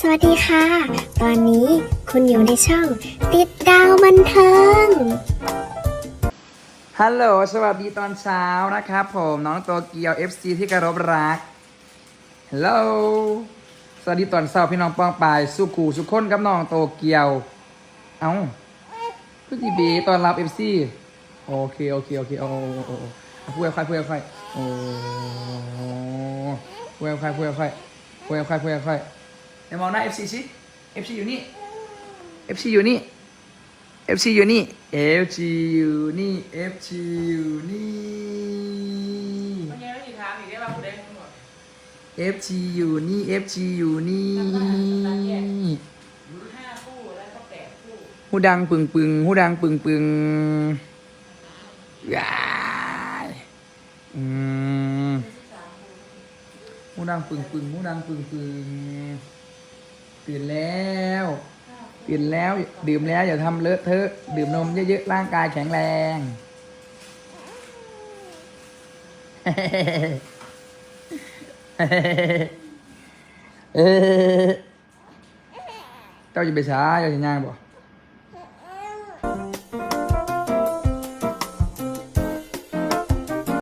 สวัสดีค่ะ ตอนนี้คุณอยู่ในช่อง ติดดาวบันเทิง ฮัลโหล สวัสดีตอนเช้านะครับผมน้องโตเกียว FC ที่กรบรัก ฮัลโหล สวัสดีตอนเช้าพี่น้องป้องปายสุขูสุขคนกับน้องโตเกียว เอ้าพี่จีบีตอนรับ FC โอเคโอเคโอเคโอ้โอ้โอ้โอ้เอาพูดค่อยพูดค่อยโอ้พูดค่อยพูดค่อยพูดค่อยพูดค่อย เดี๋ยวมองหน้า FC สิ FC อยู่นี่ FC อยู่นี่ FC อยู่นี่ FG อยู่นี่ FG อยู่นี่มันยังไม่มีทางอีกได้ป่ะคุณเด้ง FG อยู่นี่ FG อยู่นี่ห้าคู่แล้วก็แปดคู่ หูดังปึงปึงหูดังปึงปึงยายอืมหูดังปึงปึงหูดังปึงปึง ตื่นแล้ว ตื่นแล้วดื่มแล้วอย่าทำเลอะเทอะดื่มนมเยอะๆร่างกายแข็งแรงเออเจ้าจะไปช้าเจ้าจะย่างบ่